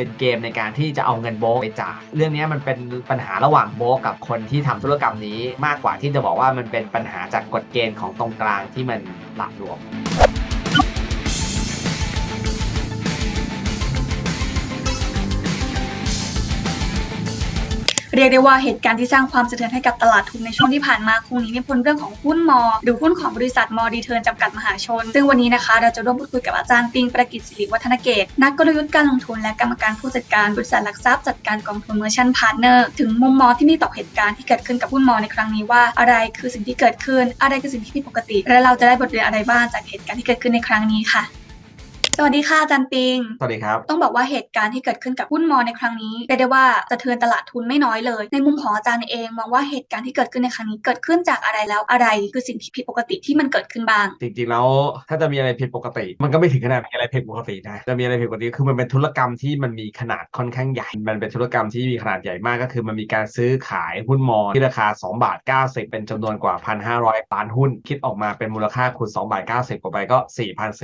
เป็นเกมในการที่จะเอาเงินโบกไปจ่ายเรื่องนี้มันเป็นปัญหาระหว่างโบกกับคนที่ทำธุรกรรมนี้ มากกว่าที่จะบอกว่ามันเป็นปัญหาจากกฎเกณฑ์ของตรงกลางที่มันหละหลวม รียกได้ว่าเหตุการณ์ที่สร้างความสะเทือนให้กับตลาดทุนในช่วงที่ผ่านมาคงนีไม่พ้นเรื่องของหุ้นมอ หรือหุ้นของบริษัทมอดีเทิร์นจำกัดมหาชน ซึ่งวันนี้นะคะเราจะร่วมพูดคุยกับอาจารย์ปิงประกิตศิริวัฒนเกต นักกลยุทธ์การลงทุนและกรรมการผู้จัดการบริษัทหลักทรัพย์จัดการกองทุนเมอร์ชันพาร์ทเนอร์ถึงมุมมองที่มีต่อเหตุการณ์ที่เกิดขึ้นกับหุ้นมอในครั้งนี้ว่าอะไรคือสิ่งที่เกิดขึ้น อะไรคือสิ่งที่ผิดปกติ และเราจะได้บทเรียนอะไรบ้างจากเหตุการณ์ที่เกิดขึ้นในครั้งนี้ค่ะ วัสดีค่ะอาจารย์ปิง สวัสดีครับ ต้องบอกว่าเหตุการณ์ที่เกิดขึ้นกับหุ้นมอในครั้งนี้เรียกได้ว่าสะเทือนตลาดทุนไม่น้อยเลย ในมุมของอาจารย์เองมองว่าเหตุการณ์ที่เกิดขึ้นในครั้งนี้เกิดขึ้นจากอะไรแล้วอะไรคือสิ่งที่ผิดปกติที่มันเกิดขึ้นบ้าง จริงๆแล้วถ้าจะมีอะไรผิดปกติ มันก็ไม่ถึงขนาดมีอะไรผิดปกตินะจะมีอะไรผิดปกติคือมันเป็นธุรกรรมที่มันมีขนาดค่อนข้างใหญ่ มันเป็นธุรกรรมที่มีขนาดใหญ่มากก็คือมันมีการซื้อขายหุ้นมอที่ราคา 2 บาท 90 เป็นจำนวนกว่า 1,500ล้านหุ้น คิดออกมาเป็นมูลค่าคูณ2บาท90กว่าไปก็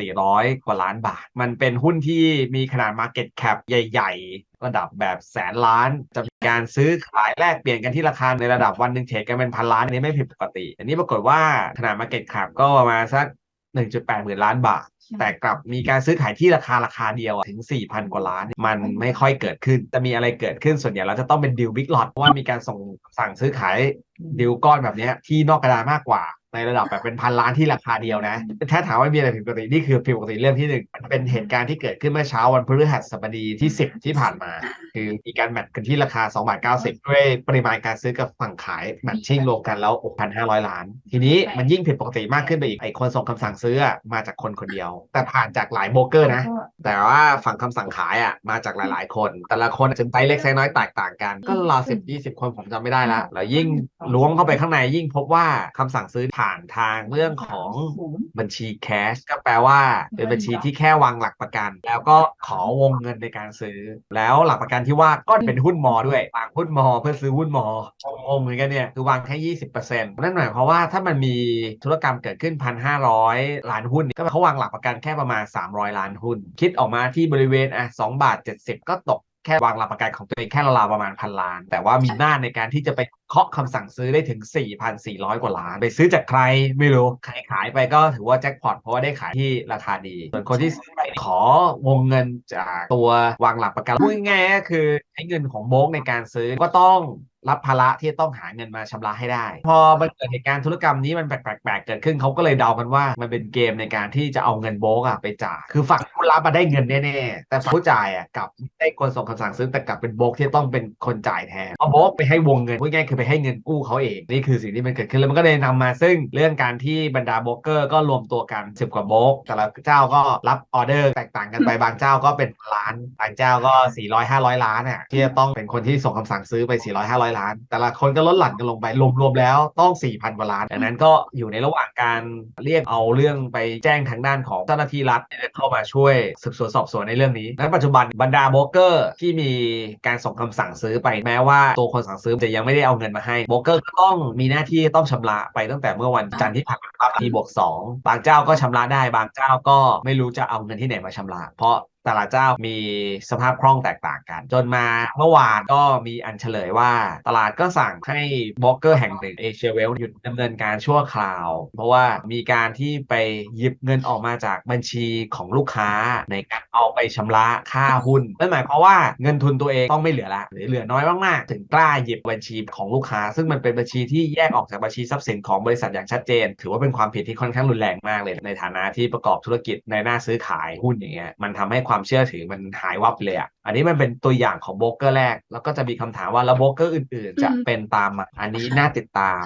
4,400 กว่าล้านบาทมันเป็นหุ้นที่มีขนาด Market Cap ใหญ่ ๆ ระดับแบบแสนล้านจะมีการซื้อขายแลกเปลี่ยนกันที่ราคาในระดับวันหนึ่งเทรดกันเป็นพันล้านอันนี้ไม่ผิดปกติ อันนี้ปรากฏว่าขนาด Market Cap ก็ประมาณสัก 1.8หมื่นล้านบาทแต่กลับมีการซื้อขายที่ราคาราคาเดียวอะถึง 4,000 กว่าล้าน มันไม่ค่อยเกิดขึ้น จะมีอะไรเกิดขึ้นส่วนใหญ่เราจะต้องเป็นดิวบิ๊กลอตเพราะว่ามีการส่งสั่งซื้อขายดิวก้อนแบบเนี้ยที่นอกกระดานมากกว่า ในระดับแบบเป็นพันล้านที่ราคาเดียวนะ ถ้าถามว่ามีอะไรผิดปกตินี่คือผิดปกติเรื่องที่หนึ่งมันเป็นเหตุการณ์ที่เกิดขึ้นเมื่อเช้าวันพฤหัสบดีที่ 10 ที่ผ่านมา คือมีการแมทกันที่ราคา2บาท90 ด้วยปริมาณการซื้อกับฝั่งขายแมทชิ่งรวมกันแล้ว 6,500 ล้าน ทีนี้มันยิ่งผิดปกติมากขึ้นไปอีกไอ้คนส่งคำสั่งซื้ออะมาจากคนคนเดียว แต่ผ่านจากหลายโบรกเกอร์นะ แต่ว่าฝั่งคำสั่งขายอะมาจากหลาย ๆ คน แต่ละคนจะไซส์เล็กไซส์น้อยแตกต่างกัน ก็ราวสิบยี่สิบคนผมจำไม่ได้ละแล้วยิ่งล้วงเข้าไปข้างในยิ่งพบว่าคำสั่งซื้อผ่านทางเรื่องของบัญชีแคชก็แปลว่า เป็นบัญชีที่แค่วางหลักประกัน แล้วก็ขอวงเงินในการซื้อ แล้วหลักประกันที่ว่าก็เป็นหุ้นมอด้วยวางหุ้นมอเพื่อซื้อหุ้นมองงๆเหมือนกันเนี่ยคือวางแค่ยี่สิบเปอร์เซ็นต์นั่นหมายความว่าถ้ามันมีธุรกรรมเกิดขึ้นพันห้าร้อยล้านหุ้นก็เขาวางหลักประกันแค่ประมาณ300ล้านหุ้น คิดออกมาที่บริเวณอะ2บาท70ก็ตกแค่วางหลักประกันของตัวเองแค่ราวๆประมาณพันล้าน แต่ว่ามีหน้าจในการที่จะไปเคาะคำสั่งซื้อได้ถึง 4,400 กว่าล้าน ไปซื้อจากใครไม่รู้ใครขายไปก็ถือว่าแจ็คพอตเพราะว่าได้ขายที่ราคาดี ส่วนคนที่ซื้อไปขอวงเงินจากตัววางหลักประกันพูดง่ายก็คือใช้เงินของโบกในการซื้อก็ต้องรับภาระที่ต้องหาเงินมาชำระให้ได้ พอมันเกิดเหตุการณ์ธุรกรรมนี้มันแปลกๆเกิดขึ้นเขาก็เลยเดากันว่า มันเป็นเกมในการที่จะเอาเงินโบกอะไปจ่ายคือฝั่งผู้รับมาได้เงินแน่ๆแต่ฝั่งผู้จ่ายอะกลับได้คนส่งคำสั่งซื้อแต่กลับเป็นโบกที่ต้องเป็นคนจ่ายแทนเอาโบกไปให้วงเงินพูดง่ายๆคือไปให้เงินกู้เขาเอง นี่คือสิ่งที่มันเกิดขึ้นแล้วมันก็เลยนำมาซึ่งเรื่องการที่บรรดาโบรกเกอร์ก็รวมตัวกัน10กว่าโบกแต่ละเจ้าก็รับออเดอร์แตกต่างกันไปบางเจ้าก็เป็นล้านบางเจ้าก็ 400 500 ล้านอะที่จะต้องเป็นคนที่ส่งคำสั่งซื้อไป 400 500 ล้าน แต่ละคนก็ลดหลั่นกันลงไปรวมๆแล้วต้อง 4,000กว่าล้านดังนั้นก็อยู่ในระหว่างการเรียกเอาเรื่องไปแจ้งทางด้านของเจ้าหน้าที่รัฐเข้ามาช่วยสืบสวนสอบสวนในเรื่องนี้ณปัจจุบันบรรดาโบรกเกอร์ที่มีการส่งคำสั่งซื้อไปแม้ว่าตัวคนสั่งซื้อจะยังไม่ได้เอาเงินมาให้โบรกเกอร์ก็ต้องมีหน้าที่ต้องชำระไปตั้งแต่เมื่อวันจันทร์ที่ผ่านมาครับทีบวกสองบางเจ้าก็ชำระได้บางเจ้าก็ไม่รู้จะเอาเงินที่ไหนมาชำระ เพราะ แต่ละเจ้ามีสภาพคล่องแตกต่างกัน จนมาเมื่อวานก็มีอันเฉลยว่า ตลาดก็สั่งให้บล็อกเกอร์แห่งหนึ่งเอเชียเวลหยุดดำเนินการชั่วคราว เพราะว่ามีการที่ไปหยิบเงินออกมาจากบัญชีของลูกค้าในการเอาไปชำระค่าหุ้นนั่นหมายความว่าเงินทุนตัวเองต้องไม่เหลือละหรือเหลือน้อยมากๆถึงกล้าหยิบบัญชีของลูกค้า ซึ่งมันเป็นบัญชีที่แยกออกจากบัญชีทรัพย์สินของบริษัทอย่างชัดเจน ถือว่าเป็นความผิดที่ค่อนข้างรุนแรงมากเลยในฐานะที่ประกอบธุรกิจในหน้าซื้อขายหุ้นอย่างเงี้ยมันทำให้ความเชื่อถือมันหายวับเลยอะอันนี้มันเป็นตัวอย่างของโบรกเกอร์แรก แล้วก็จะมีคำถามว่าแล้วโบรกเกอร์อื่นๆ จะอืมเป็นตามมาอันนี้น่าติดตาม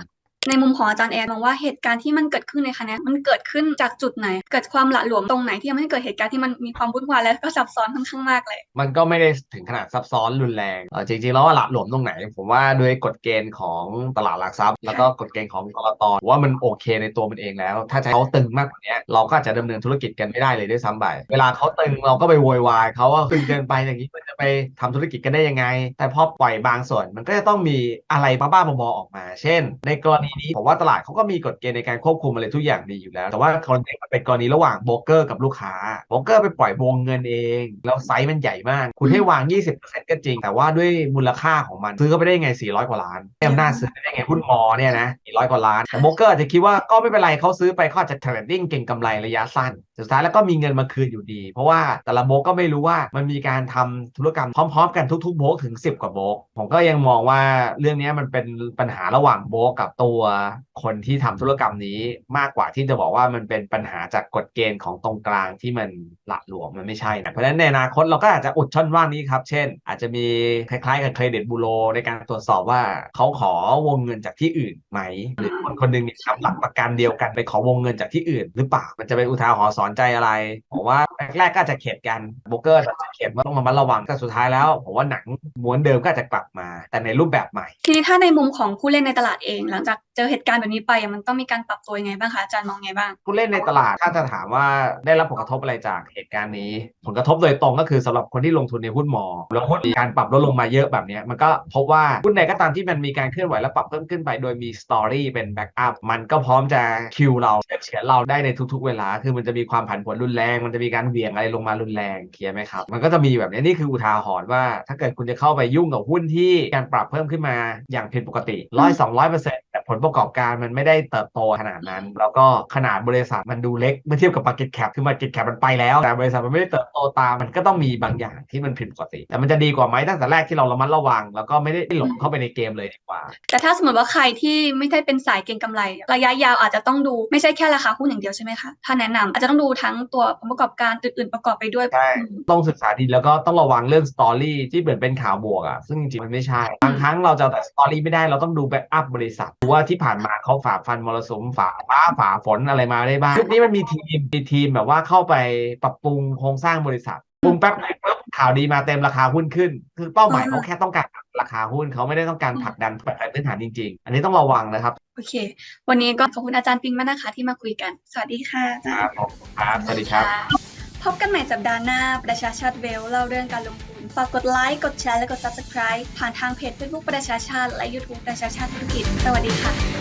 ในมุมของอาจารย์แอนมองว่าเหตุการณ์ที่มันเกิดขึ้นในครั้งนี้มันเกิดขึ้นจากจุดไหน เกิดความหละหลวมตรงไหนที่ทำให้เกิดเหตุการณ์ที่มันมีความวุ่นวายและก็ซับซ้อนค่อนข้างมากเลย มันก็ไม่ได้ถึงขนาดซับซ้อนรุนแรงจริงๆแล้วว่าหละหลวมตรงไหน ผมว่าด้วยกฎเกณฑ์ของตลาดหลักทรัพย์ แล้วก็กฎเกณฑ์ของกรตว่ามันโอเคในตัวมันเองแล้ว ถ้าให้เขาตึงมากกว่านี้เราก็อาจจะดำเนินธุรกิจกันไม่ได้เลยด้วยซ้ำไปเวลาเขาตึงเราก็ไปโวยวายเขาว่าตึงเกินไปอย่างนี้มันจะไปทำธุรกิจกันได้ยังไง แต่พอปล่อยบางส่วนมันก็จะต้องมีอะไรบ้าๆบอๆออกมา เช่น ในกรณีณีนี้ผมว่าตลาดเขาก็มีกฎเกณฑ์ในการควบคุมอะไรทุกอย่างดีอยู่แล้ว แต่ว่ากรณีมันเป็นกรณีระหว่างโบรกเกอร์กับลูกค้าโบรกเกอร์ไปปล่อยวงเงินเอง แล้วไซส์มันใหญ่มาก คุณให้วาง 20%ก็จริง แต่ว่าด้วยมูลค่าของมันซื้อเข้าไปได้ไง 400 กว่าล้านให้อำนาจซื้อได้ไงหุ้นมอเนี่ยนะ400 กว่าล้านแต่โบรกเกอร์จะคิดว่าก็ไม่เป็นไรเขาซื้อไปเขาอาจจะเทรดดิ้งเก่งกำไรระยะสั้นสุดท้ายแล้วก็มีเงินมาคืนอยู่ดี เพราะว่าแต่ละโบรกก็ไม่รู้ว่ามันมีการทำธุรกรรมพร้อมๆ กันทุกๆโบกถึง 10 กว่าโบกผมก็ยังมองว่าเรื่องนี้มันเป็นปัญหาระหว่างโบกกับตัวคนที่ทำธุรกรรมนี้มากกว่าที่จะบอกว่ามันเป็นปัญหาจากกฎเกณฑ์ของตรงกลางที่มันหละหลวมมันไม่ใช่นะเพราะฉะนั้นในอนาคตเราก็อาจจะอุดช่องว่างนี้ครับเช่น อาจจะมีคล้ายๆกับเครดิตบูโรในการตรวจสอบว่าเขาขอวงเงินจากที่อื่นไหม หรือคนคนหนึ่งเนี่ยทำหลักประกันเดียวกันไปขอวงเงินจากที่อื่น หรือเปล่ามันจะเป็นอุทาหรณ์สอนใจอะไรผมว่าแรกๆก็จะเข็ดกันโบกเกอร์จะเข็ดว่าต้องระมัดระวังแต่สุดท้ายแล้วผมว่าหนังม้วนเดิมก็จะกลับมา แต่ในรูปแบบใหม่ ทีนี้ถ้าในมุมของผู้เล่นในตลาดเองหลังจาก จอเหตุการณ์แบบนี้ไปมันต้องมีการปรับตัวยังไงบ้างคะอาจารย์มองไงบ้างผู้เล่นในตลาดถ้าจะถามว่าได้รับผลกระทบอะไรจากเหตุการณ์นี้ ผลกระทบโดยตรงก็คือสำหรับคนที่ลงทุนในหุ้นมอแล้วหุ้นมีการปรับลดลงมาเยอะแบบนี้มันก็พบว่าหุ้นใดก็ตามที่มันมีการเคลื่อนไหวและปรับเพิ่มขึ้นไป โดยมีสตอรี่เป็นแบ็กอัพมันก็พร้อมจะคิวเราเฉือนเราได้ในทุกๆ เวลา คือมันจะมีความผันผวนรุนแรง มันจะมีการเหวี่ยงอะไรลงมารุนแรงเคลียร์ไหมครับมันก็จะมีแบบนี้นี่คืออุทาหรณ์ว่า ถ้าเกิดคุณจะเข้าไปยุ่งกับหุ้นที่การปรับเพิ่มขึ้นมาอย่างผิดปกติร้อยสองร้อยเปอร์เซ็นต์ ผลประกอบการมันไม่ได้เติบโตขนาดนั้น แล้วก็ขนาดบริษัทมันดูเล็กเมื่อเทียบกับ market cap คือ market cap มันไปแล้ว แต่บริษัทมันไม่ได้เติบโตตามมันก็ต้องมีบางอย่างที่มันผิดปกติ แต่มันจะดีกว่าไหมตั้งแต่แรกที่เราระมัดระวัง แล้วก็ไม่ได้หลงเข้าไปในเกมเลยดีกว่า แต่ถ้าสมมติว่าใครที่ไม่ได้เป็นสายเก็งกำไร ระยะยาวอาจจะต้องดูไม่ใช่แค่ราคาหุ้นอย่างเดียวใช่ไหมคะถ้าแนะนำอาจจะต้องดูทั้งตัวผลประกอบการอื่นๆประกอบไปด้วยใช่อืมต้องศึกษาดีแล้วก็ต้องระวังเรื่องสตอรี่ที่เหมือนเป็นข่าวบวกอะซึ่งจริงๆมันไม่ใช่บางครั้งเราจะเอาแต่สตอรี่ไม่ได้เราต้องดูแบ็กอัพบริษัทดูว่าที่ผ่านมาเขาฝ่าฟันมรสุมฝ่าฟ้าฝ่าฝนอะไรมาได้บ้างยุคนี้มันมีทีมมีทีมแบบว่าเข้าไปปรับปรุงโครงสร้างบริษัทปรุงแป๊บไหนปุ๊บข่าวดีมาเต็มราคาหุ้นขึ้น คือเป้าหมายเขาแค่ต้องการราคาหุ้นเขาไม่ได้ต้องการผลักดันปัจจัยพื้นฐานจริง ๆ อันนี้ต้องระวังนะครับ โอเค วันนี้ก็ขอบคุณอาจารย์ปิงมากนะคะที่มาคุยกัน สวัสดีค่ะอาจารย์ครับผมครับสวัสดีครับ พบกันใหม่สัปดาห์หน้า ประชาชาติเวลเล่าเรื่องการลงทุน ฝากกดไลค์ กดแชร์ และกด subscribe ผ่านทางเพจ Facebook ประชาชาติ และ YouTube ประชาชาติธุรกิจ สวัสดีค่ะ